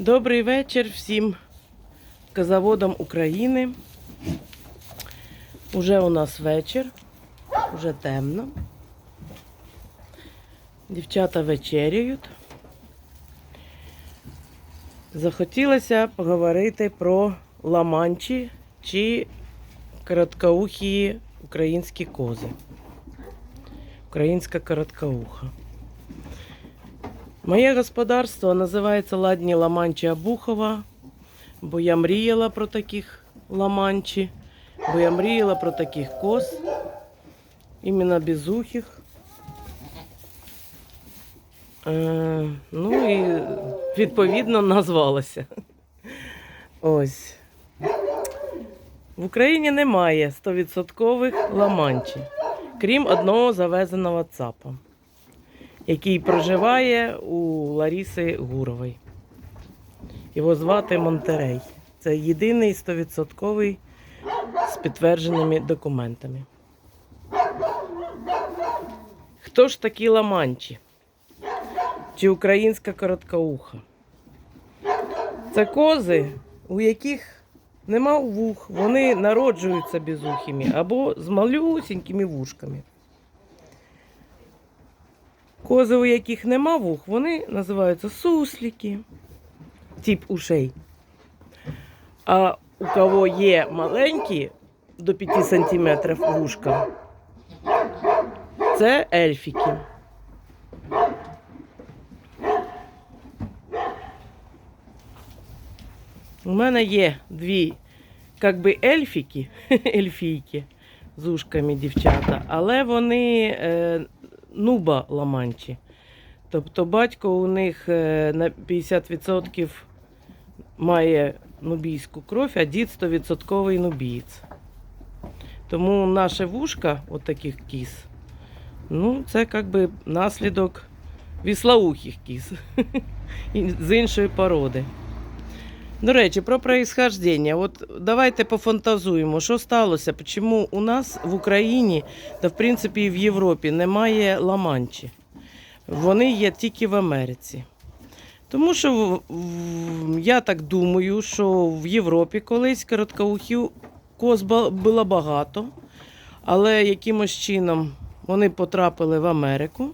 Добрий вечір всім казаводам України. Уже у нас вечір, уже темно. Дівчата вечеряють. Захотілося поговорити про ламанчі чи короткоухі українські кози. Українська короткоуха. Моє господарство називається Ладні Ламанчі Абухова, бо я мріяла про таких ламанчі, бо я мріяла про таких коз, іменно безухих. Е, ну і відповідно назвалася. Ось. В Україні немає 100% ламанчі, крім одного завезеного ЦАПа який проживає у Ларіси Гурової. Його звати Монтерей. Це єдиний 100% з підтвердженими документами. Хто ж такі ламанчі? Чи українська короткоуха? Це кози, у яких нема вух, вони народжуються безухими або з малюсінькими вушками. Кози, у яких нема вух, вони називаються суслики, тип ушей. А у кого є маленькі до 5 см вушка, це ельфіки. У мене є дві, як би ельфіки, ельфійки з ушками дівчата, але вони е, нуба ламанчі. Тобто батько у них е, на 50% має нубійську кров, а дід 100% нубієць. Тому наше вушка, от таких кіз, ну, це якби наслідок віслоухих кіз з іншої породи. До речі, про происхождення. От давайте пофантазуємо, що сталося, чому у нас в Україні та в принципі і в Європі немає ламанчі. Вони є тільки в Америці. Тому що я так думаю, що в Європі колись короткоухів коз було багато, але якимось чином вони потрапили в Америку.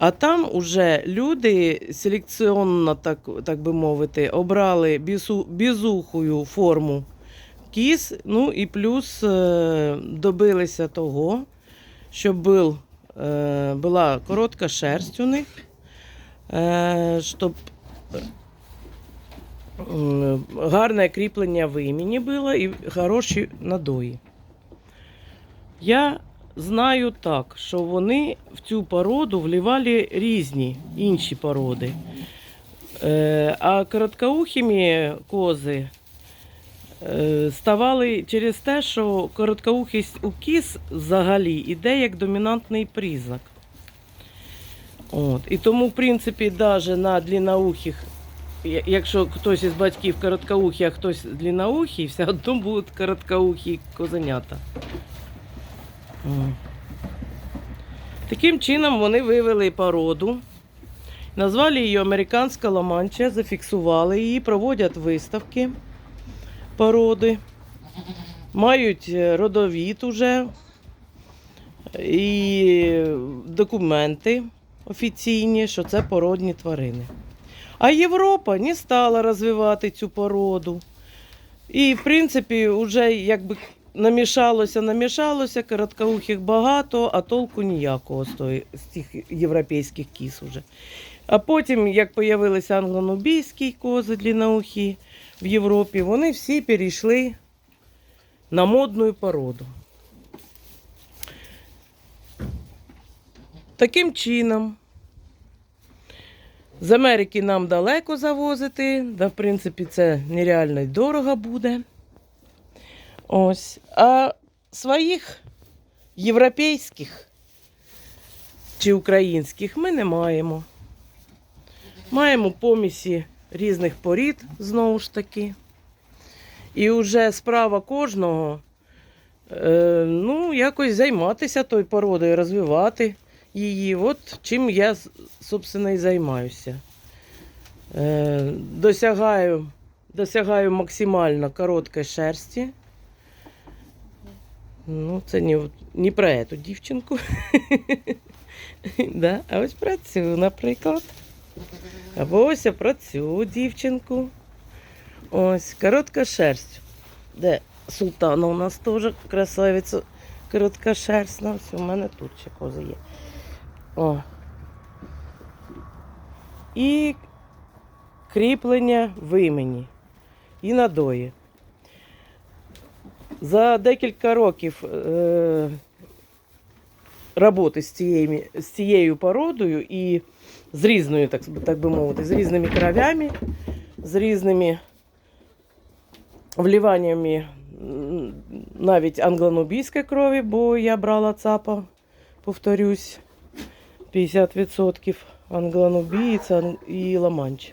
А там уже люди селекціонно, так, так би мовити, обрали бісу, бізухою форму кіз, ну і плюс е, добилися того, щоб був, е, була коротка шерсть у них, е, щоб е, гарне кріплення в імені було і хороші надої. Я знаю так, що вони в цю породу вливали різні інші породи. Е, а короткоухими кози е, ставали через те, що короткоухість у кіз взагалі іде як домінантний признак. От. І тому, в принципі, навіть на длинноухих, якщо хтось із батьків короткоухий, а хтось длинноухий, все одно будуть короткоухі козенята. Таким чином вони вивели породу, назвали її Американська ламанча, зафіксували її, проводять виставки породи, мають е, родовід уже і документи офіційні, що це породні тварини. А Європа не стала розвивати цю породу. І, в принципі, вже якби намішалося, намішалося, короткоухих багато, а толку ніякого з, тих європейських кіз уже. А потім, як з'явилися англонубійські кози длинноухі в Європі, вони всі перейшли на модну породу. Таким чином, з Америки нам далеко завозити, да, в принципі, це нереально й дорого буде. Ось. А своїх європейських чи українських ми не маємо. Маємо помісі різних порід, знову ж таки. І вже справа кожного, е, ну, якось займатися тою породою, розвивати її. От чим я, собственно, і займаюся. Е, досягаю, досягаю максимально короткої шерсті. Ну, це не, не про эту дівчинку. да? А ось про цю, наприклад. Або ось про цю дівчинку. Ось, коротка шерсть. Де султана у нас теж красавиця короткошерстна. Ось у мене тут ще кози є. О. І кріплення в імені і надої. За декілька років е, роботи з цією, з цією породою і з різною, так, так би мовити, з різними кровями, з різними вливаннями навіть англонубійської крові, бо я брала ЦАПа, повторюсь, 50% англонубієць ан- і ламанч.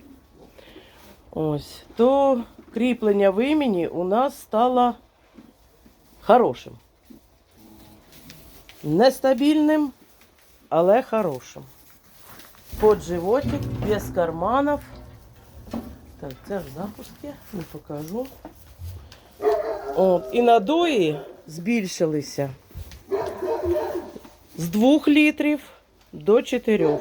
Ось, то кріплення в імені у нас стало хорошим. Нестабільним, але хорошим. Под животик, без карманов. Так, це в запуске, не покажу. От, і надої збільшилися з 2 літрів до 4.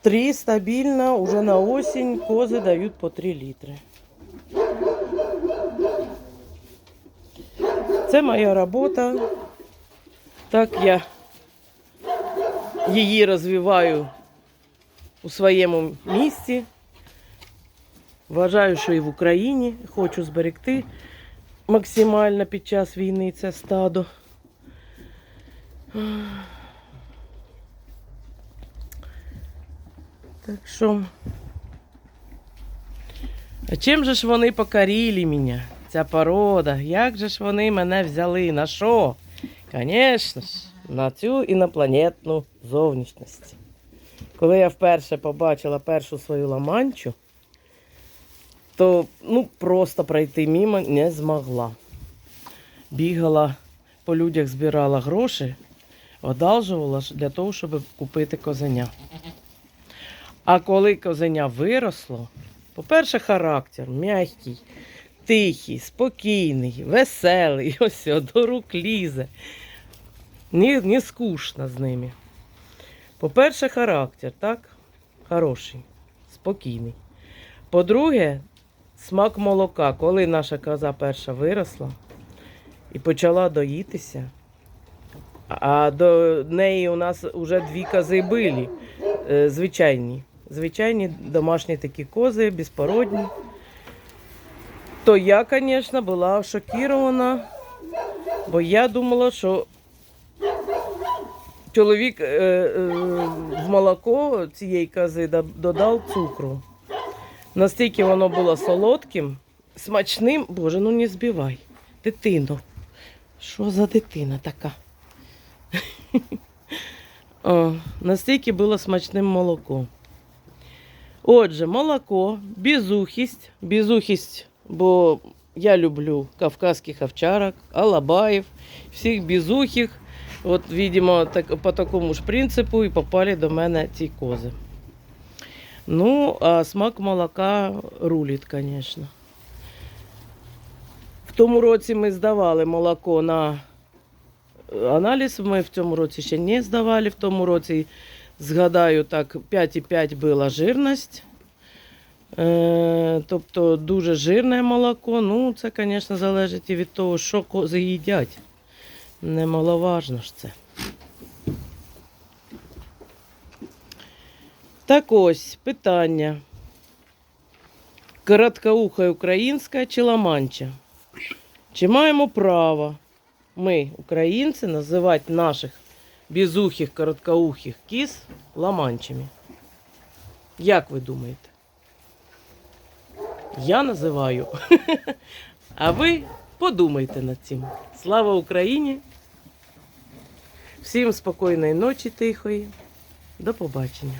Три стабільно, уже на осінь кози дають по 3 літри. Це моя робота. Так я її розвиваю у своєму місці. Вважаю, що і в Україні хочу зберегти максимально під час війни це стадо. Так що. А чим же ж вони покорили мене? Ця порода? Як же ж вони мене взяли? На що? Звісно ж, на цю інопланетну зовнішність. Коли я вперше побачила першу свою ламанчу, то ну, просто пройти мимо не змогла. Бігала по людях, збирала гроші, одалжувала для того, щоб купити козеня. А коли козеня виросло, по-перше, характер м'який, тихий, спокійний, веселий, ось до рук лізе. Не, не скучно з ними. По-перше, характер, так? Хороший, спокійний. По-друге, смак молока. Коли наша коза перша виросла і почала доїтися, а до неї у нас вже дві кози були, е, звичайні. Звичайні домашні такі кози, безпородні. То я, звісно, була шокірована, бо я думала, що чоловік е, е, в молоко цієї кози додав цукру. Настільки воно було солодким, смачним. Боже, ну не збивай. Дитино. Що за дитина така? О, настільки було смачним молоко. Отже, молоко, безухість, безухість, бо я люблю кавказьких овчарок, алабаїв, всіх безухих. От, видимо, так, по такому ж принципу і попали до мене ці кози. Ну, а смак молока рулить, звісно. В тому році ми здавали молоко на аналіз. Ми в цьому році ще не здавали. В тому році, згадаю, так, 5,5 була жирність. Е, тобто дуже жирне молоко. Ну, це, звісно, залежить і від того, що кози їдять. Немаловажно ж це. Так ось питання. Короткоуха українська чи ламанча? Чи маємо право ми, українці, називати наших безухих, короткоухих кіз ламанчами? Як ви думаєте? Я називаю. А ви подумайте над цим. Слава Україні! Всім спокійної ночі тихої. До побачення.